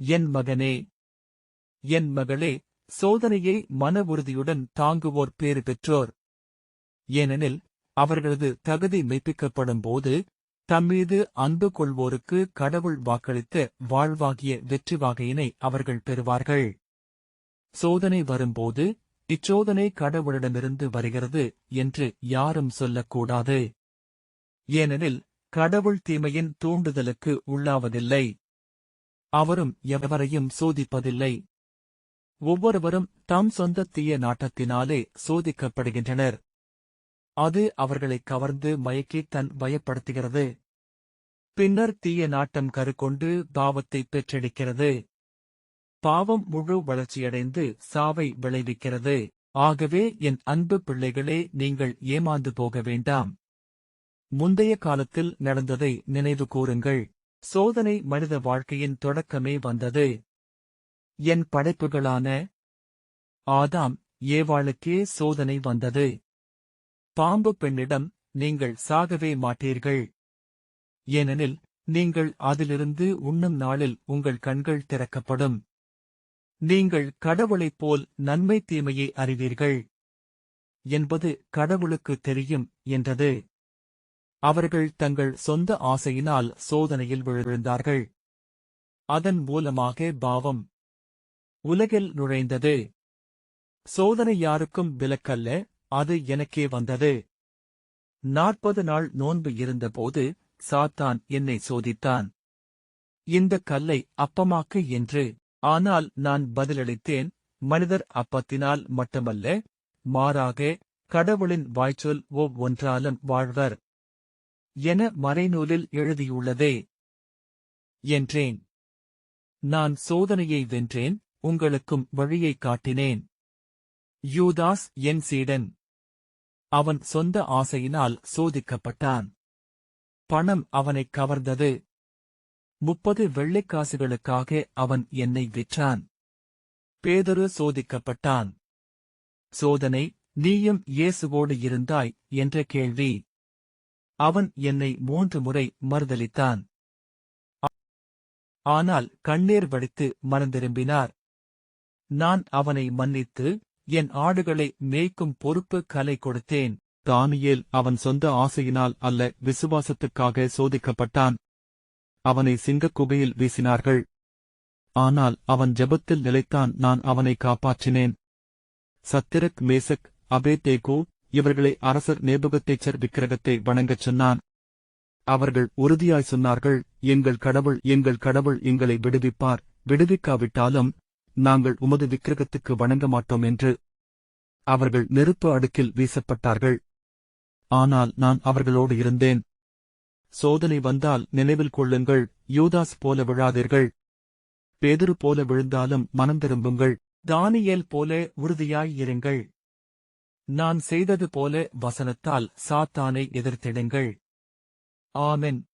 என் மகனே. என் மகளே சோதனையை மன உறுதியுடன் தாங்குவோர் பேறு பெற்றோர். ஏனெனில் அவர்களது தகுதி மெய்ப்பிக்கப்படும் போது தம்மீது அன்பு கொள்வோருக்கு கடவுள் வாக்களித்த வாழ்வாகிய வெற்றி வாகையினை அவர்கள் பெறுவார்கள். சோதனை வரும்போது இச்சோதனை கடவுளிடமிருந்து வருகிறது என்று யாரும் சொல்லக்கூடாது. ஏனெனில் கடவுள் தீமையின் தூண்டுதலுக்கு உள்ளாவதில்லை. அவரும் எவரையும் சோதிப்பதில்லை. ஒவ்வொருவரும் தம் சொந்த தீய நாட்டத்தினாலே சோதிக்கப்படுகின்றனர். அது அவர்களை கவர்ந்து மயக்கி தன் பயப்படுத்துகிறது. பின்னர் தீய நாட்டம் கருக்கொண்டு பாவத்தை பெற்றெடுக்கிறது. பாவம் முழு வளர்ச்சியடைந்து சாவை விளைவிக்கிறது. ஆகவே என் அன்பு பிள்ளைகளே நீங்கள் ஏமாந்து போக வேண்டாம். முந்தைய காலத்தில் நடந்ததை நினைவு கூறுங்கள். சோதனை மனித வாழ்க்கையின் தொடக்கமே வந்தது. என் படைப்புகளான ஆதாம் ஏவாளுக்கே சோதனை வந்தது. பாம்பு பெண்ணிடம் நீங்கள் சாகவே மாட்டீர்கள். ஏனெனில் நீங்கள் அதிலிருந்து உண்ணும் நாளில் உங்கள் கண்கள் திறக்கப்படும். நீங்கள் கடவுளைப் போல் நன்மை தீமையை அறிவீர்கள். என்பது கடவுளுக்கு தெரியும் என்றது. அவர்கள் தங்கள் சொந்த ஆசையினால் சோதனையில் விழுந்தார்கள். அதன் மூலமாக பாவம் உலகில் நுழைந்தது. சோதனை யாருக்கும் விலக்கல்ல அது எனக்கே வந்தது. நாற்பது நாள் நோன்பு இருந்தபோது சாத்தான் என்னை சோதித்தான். இந்த கல்லை அப்பமாக்கு என்று ஆனால் நான் பதிலளித்தேன் மனிதர் அப்பத்தினால் மட்டுமல்ல மாறாக கடவுளின் வாய்ச்சொல் ஒவ்வொன்றாலும் வாழ்வர். என மறைநூலில் எழுதியுள்ளதே. என்றேன். நான் சோதனையை வென்றேன் உங்களுக்கும் வழியைக் காட்டினேன். யூதாஸ் என் சீடன். அவன் சொந்த ஆசையினால் சோதிக்கப்பட்டான். பணம் அவனைக் கவர்ந்தது. முப்பது வெள்ளைக்காசுகளுக்காக அவன் என்னை விற்றான். பேதரு சோதிக்கப்பட்டான். சோதனை நீயும் இயேசுவோடு இருந்தாய்? என்ற கேள்வி. அவன் என்னை மூன்று முறை மறுதலித்தான். ஆனால் கண்ணீர் வடித்து மனந்திரும்பினார் நான் அவனை மன்னித்து என் ஆடுகளை மேய்க்கும் பொறுப்பு கலை கொடுத்தேன். தானியேல் அவன் சொந்த ஆசையினால் அல்ல விசுவாசத்துக்காக சோதிக்கப்பட்டான். அவனை சிங்கக் குகையில் வீசினார்கள். ஆனால் அவன் ஜெபத்தில் நிலைத்தான் நான் அவனை காப்பாற்றினேன். சத்திரக் மேசக் அபேதேகோ இவர்களை அரசர் நேபுகத்தேச்சர் விக்கிரகத்தை வணங்கச் சொன்னான். அவர்கள் உறுதியாய் சொன்னார்கள் எங்கள் கடவுள் எங்கள் கடவுள் எங்களை விடுவிப்பார். விடுவிக்காவிட்டாலும் நாங்கள் உமது விக்கிரகத்துக்கு வணங்க மாட்டோம் என்று அவர்கள் நெருப்பு அடுக்கில் வீசப்பட்டார்கள். ஆனால் நான் அவர்களோடு இருந்தேன். சோதனை வந்தால் நினைவில் கொள்ளுங்கள் யூதாஸ் போல விழாதீர்கள். பேதுரு போல விழுந்தாலும் மனம் திரும்புங்கள். தானியேல் போல உறுதியாய் இருங்கள். நான் செய்தது போல வசனத்தால் சாத்தானை எதிர்த்திடுங்கள். ஆமென்.